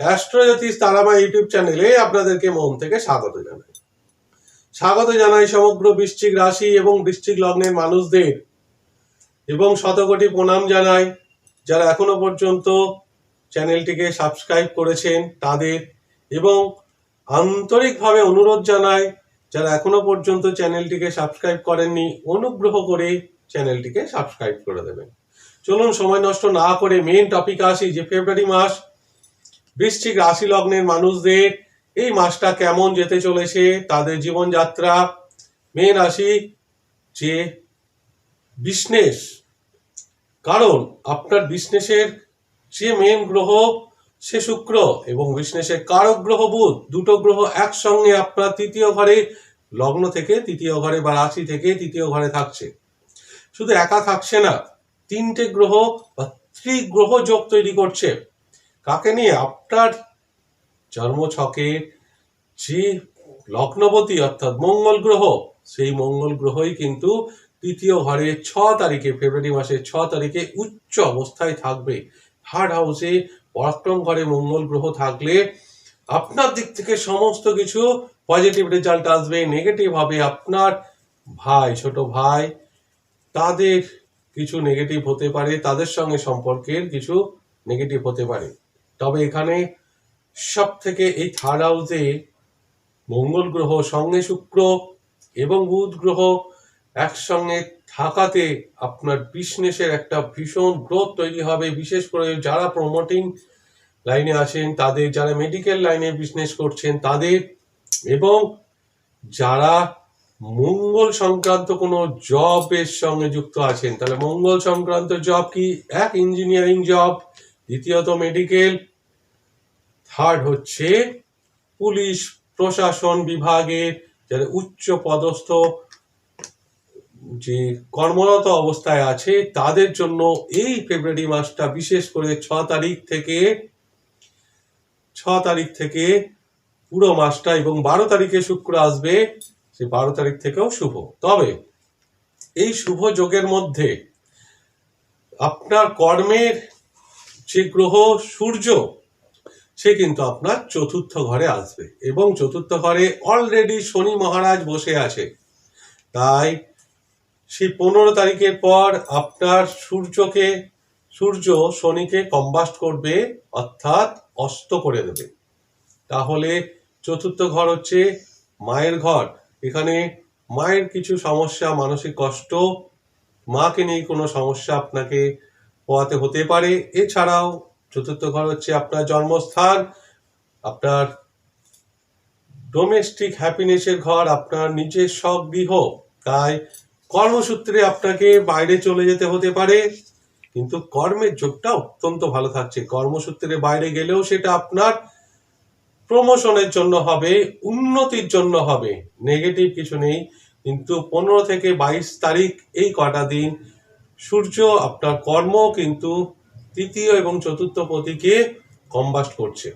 অ্যাস্ট্রোজ্যোতিষ Tara Maa YouTube চ্যানেলে আপনাদেরকে মন থেকে স্বাগত জানাই। স্বাগত জানাই সমগ্র বৃশ্চিক রাশি এবং বৃশ্চিক লগ্নের মানুষদের এবং শতকোটি প্রণাম জানাই। যারা এখনও পর্যন্ত চ্যানেলটিকে সাবস্ক্রাইব করেছেন তাদের এবং আন্তরিকভাবে অনুরোধ জানাই, যারা এখনও পর্যন্ত চ্যানেলটিকে সাবস্ক্রাইব করেননি, অনুগ্রহ করে চ্যানেলটিকে সাবস্ক্রাইব করে দেবেন। চলুন সময় নষ্ট না করে মেন টপিক আসি, যে ফেব্রুয়ারি মাস বৃশ্চিক রাশি লগ্নের মানুষদের এই মাসটা কেমন যেতে চলেছে, তাদের জীবনযাত্রা মেন রাশি যে বিজনেস কারণ আপনার বিজনেসের যে মেন গ্রহ, সে শুক্র এবং বিজনেসের কারক গ্রহ বুধ, দুটো গ্রহ একসঙ্গে আপনার তৃতীয় ঘরে, লগ্ন থেকে তৃতীয় ঘরে বা রাশি থেকে তৃতীয় ঘরে থাকছে। শুধু একা থাকছে না, তিনটে গ্রহ বা ত্রিগ্রহ যোগ তৈরি করছে। কাকে নিয়ে আপনার জন্মছকে যে লগ্নপতি অর্থাৎ মঙ্গল গ্রহ, সেই মঙ্গল গ্রহই কিন্তু তৃতীয় ঘরে ছ তারিখে, ফেব্রুয়ারি মাসের ছ তারিখে উচ্চ অবস্থায় থাকবে। থার্ড হাউসে পরাক্রম ঘরে মঙ্গল গ্রহ থাকলে আপনার দিক থেকে সমস্ত কিছু পজিটিভ রেজাল্ট আসবে নেগেটিভ হবে। আপনার ভাই, ছোট ভাই, তাদের কিছু নেগেটিভ হতে পারে, তাদের সঙ্গে সম্পর্কের কিছু নেগেটিভ হতে পারে। তবে এখানে সব থেকে এই থার্ড হাউসে মঙ্গল গ্রহ, সঙ্গে শুক্র এবং বুধ গ্রহ একসঙ্গে থাকাতে আপনার বিজনেসের একটা ভীষণ গ্রোথ তৈরি হবে। বিশেষ করে যারা প্রমোটিং লাইনে আছেন তাদের যারা মেডিকেল লাইনে বিজনেস করছেন, তাদের এবং যারা মঙ্গল সংক্রান্ত কোনো জবের সঙ্গে যুক্ত আছেন, তাহলে মঙ্গল সংক্রান্ত জব কি? এক ইঞ্জিনিয়ারিং জব দ্বিতীয়ত মেডিকেল থার্ড হচ্ছে পুলিশ প্রশাসন বিভাগের যারা উচ্চ পদস্থ যে কর্মরত অবস্থায় আছে, তাদের জন্য এই ফেব্রুয়ারি মাসটা বিশেষ করে ছ তারিখ থেকে, ছ তারিখ থেকে পুরো মাসটা এবং বারো তারিখে শুক্র আসবে, সে বারো তারিখ থেকেও শুভ। তবে এই শুভ যোগের মধ্যে আপনার কর্মের যে গ্রহ সূর্য সে কিন্তু আপনার চতুর্থ ঘরে আসবে এবং চতুর্থ ঘরে অলরেডি শনি মহারাজ বসে আছে। তাই সেই পনেরো তারিখের পর আপনার সূর্যকে, সূর্য শনিকে কম্বাস্ট করবে, অর্থাৎ অস্ত করে দেবে। তাহলে চতুর্থ ঘর হচ্ছে মায়ের ঘর। এখানে মায়ের কিছু সমস্যা, মানসিক কষ্ট, মাকে নিয়ে কোনো সমস্যা আপনাকে পোয়াতে হতে পারে। এছাড়াও চতুর্থ ঘর হচ্ছে আপনার জন্মস্থান, আপনার ডোমেস্টিক হ্যাপিনেসের ঘর, আপনার নিজের স্বগৃহ। তাই কর্মসূত্রে আপনাকে বাইরে চলে যেতে হতে পারে, কিন্তু কর্মের যোগটা অত্যন্ত ভালো থাকছে। কর্মসূত্রে বাইরে গেলেও সেটা আপনার প্রমোশনের জন্য হবে, উন্নতির জন্য হবে। নেগেটিভ কিছু নেই, কিন্তু পনেরো থেকে বাইশ তারিখ এই কটা দিন সূর্য আপনার কর্ম, কিন্তু তৃতীয় এবং চতুর্থ পতিকে কম্বাস্ট করছে,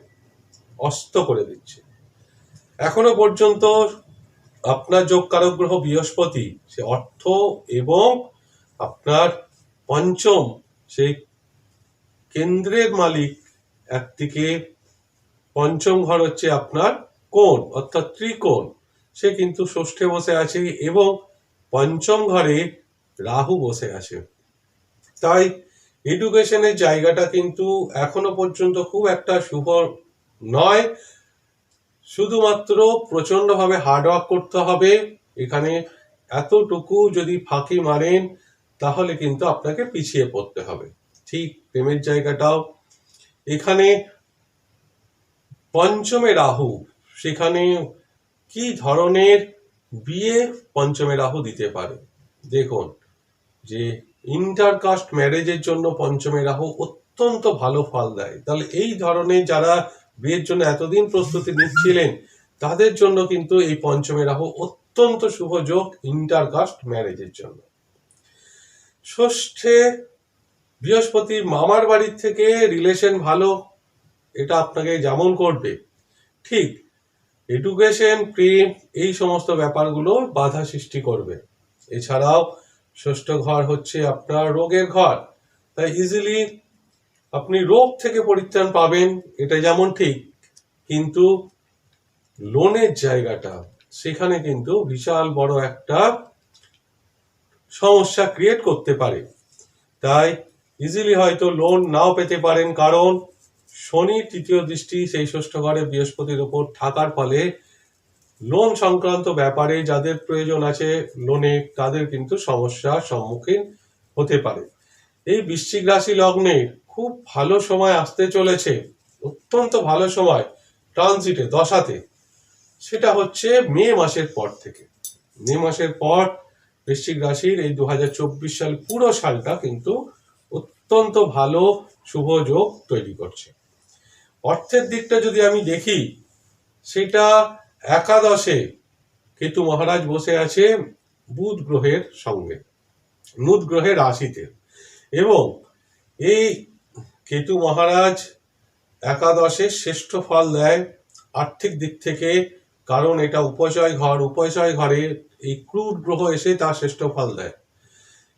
অস্ত করে দিচ্ছে। এখনও পর্যন্ত আপনার যোগ গ্রহ বৃহস্পতি, সে অর্থ এবং আপনার পঞ্চম সেই কেন্দ্রের মালিক একদিকে পঞ্চম ঘর হচ্ছে আপনার কোণ, অর্থাৎ ত্রিকোণ। সে কিন্তু ষষ্ঠে বসে আছে এবং পঞ্চম ঘরে রাহু বসে আছে। তাই এডুকেশনের জায়গাটা কিন্তু এখনও পর্যন্ত খুব একটা শুভ নয়। শুধুমাত্র প্রচন্ডভাবে হার্ডওয়ার্ক করতে হবে। এখানে এতটুকু যদি ফাঁকি মারেন, তাহলে কিন্তু আপনাকে পিছিয়ে পড়তে হবে। ঠিক প্রেমের জায়গাটাও। এখানে পঞ্চমে রাহু, সেখানে কি ধরনের বিয়ে পঞ্চমে রাহু দিতে পারে? দেখুন, যে ইন্টারকাস্ট ম্যারেজের জন্য পঞ্চমে রাহু অত্যন্ত ভালো ফল দেয়। তাহলে এই ধরনের যারা বিয়ের জন্য এতদিন প্রস্তুতি নিচ্ছিলেন, তাদের জন্য কিন্তু এই পঞ্চমে রাহু অত্যন্ত শুভ যোগ ইন্টারকাস্ট ম্যারেজের জন্য। ষষ্ঠে বৃহস্পতি মামার বাড়ির থেকে রিলেশন ভালো, এটা আপনাকে যেমন করবে। ঠিক এডুকেশন প্রেম এই সমস্ত ব্যাপারগুলো বাধা সৃষ্টি করবে। এছাড়াও ষষ্ঠ ঘর হচ্ছে আপনার রোগের ঘর। তাই ইজিলি আপনি রোগ থেকে পরিত্রাণ পাবেন এটা যেমন ঠিক, কিন্তু লোনের জায়গাটা, সেখানে কিন্তু বিশাল বড় একটা সমস্যা ক্রিয়েট করতে পারে। তাই ইজিলি হয়তো লোন নাও পেতে পারেন, কারণ শনি তৃতীয় দৃষ্টি সেই ষষ্ঠ ঘরে বৃহস্পতির ওপর থাকার ফলে লোন সংক্রান্ত ব্যাপারে যাদের প্রয়োজন আছে লোনে তাদের কিন্তু সমস্যার সম্মুখীন হতে পারে। এই বৃশ্চিক রাশি লগ্নে খুব ভালো সময় আসতে চলেছে, অত্যন্ত ভালো সময় ট্রানজিটে, দশাতে। সেটা হচ্ছে মে মাসের পর থেকে। মে মাসের পর বৃশ্চিক রাশির এই দু হাজার চব্বিশ সাল পুরো সালটা কিন্তু অত্যন্ত ভালো শুভ যোগ তৈরি করছে। অর্থের দিকটা যদি আমি দেখি, সেটা একাদশে কেতু মহারাজ বসে আছে বুধ গ্রহের সঙ্গে, বুধ গ্রহের রাশিতে। এবং এই কেতু মহারাজ একাদশে শ্রেষ্ঠ ফল দেয় আর্থিক দিক থেকে, কারণ এটা উপচয় ঘর, উপচয় ঘরে এই ক্রুড গ্রহ এসে তার শ্রেষ্ঠ ফল দেয়।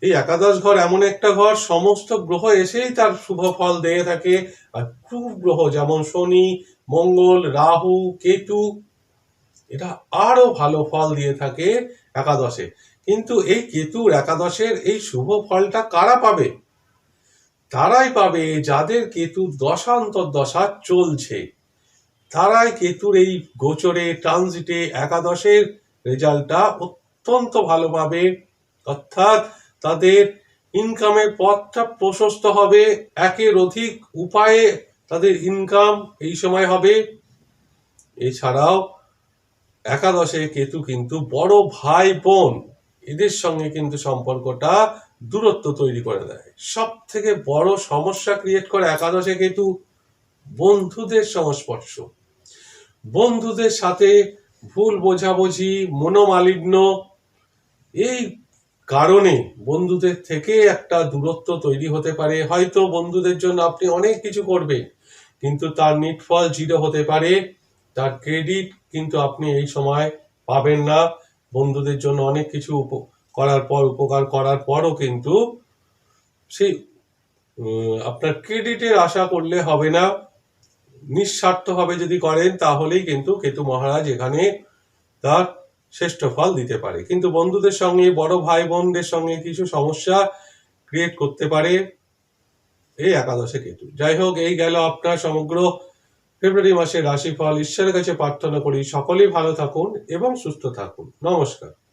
এই একাদশ ঘর এমন একটা ঘর, সমস্ত গ্রহ এসেই তার শুভ ফল দিয়ে থাকে। আর ক্রুড গ্রহ যেমন শনি, মঙ্গল, রাহু, কেতু এটা আরও ভালো ফল দিয়ে থাকে একাদশে। কিন্তু এই কেতুর একাদশের এই শুভ ফলটা কারা পাবে? তারাই পাবে যাদের কেতুর দশান্তর দশা চলছে। তারাই কেতুর এই গোচরে, ট্রানজিটে একাদশের রেজাল্টটা অত্যন্ত ভালো পাবে। অর্থাৎ তাদের ইনকামের পথটা প্রশস্ত হবে, একের অধিক উপায়ে তাদের ইনকাম এই সময় হবে। এছাড়াও একাদশে কেতু কিন্তু বড় ভাই বোন, এদের সঙ্গে কিন্তু সম্পর্কটা দূরত্ব তৈরি করে দেয়। সব থেকে বড় সমস্যা ক্রিয়েট করে একাদশে কেতু, বন্ধুদের সংস্পর্শ। বন্ধুদের সাথে ভুল বোঝাবুঝি, মনোমালিন্য, এই কারণে বন্ধুদের থেকে একটা দূরত্ব তৈরি হতে পারে। হয়তো বন্ধুদের জন্য আপনি অনেক কিছু করবেন, কিন্তু তার নিটফল জিরো হতে পারে। তার ক্রেডিট কিন্তু আপনি এই সময় পাবেন না। বন্ধুদের জন্য অনেক কিছু করার পর, উপকার করার পরও কিন্তু সেই আপনার ক্রেডিটের আশা করলে হবে না। নিঃস্বার্থভাবে যদি করেন, তাহলেই কিন্তু কেতু মহারাজ এখানে তার শ্রেষ্ঠ ফল দিতে পারে। কিন্তু বন্ধুদের সঙ্গে, বড় ভাই বোনদের সঙ্গে কিছু সমস্যা ক্রিয়েট করতে পারে এই একাদশে কেতু। যাই হোক, এই গেল আপনার সমগ্র ফেব্রুয়ারি মাসের রাশিফল ঈশ্বরের কাছে প্রার্থনা করি সকলেই ভালো থাকুন এবং সুস্থ থাকুন। নমস্কার।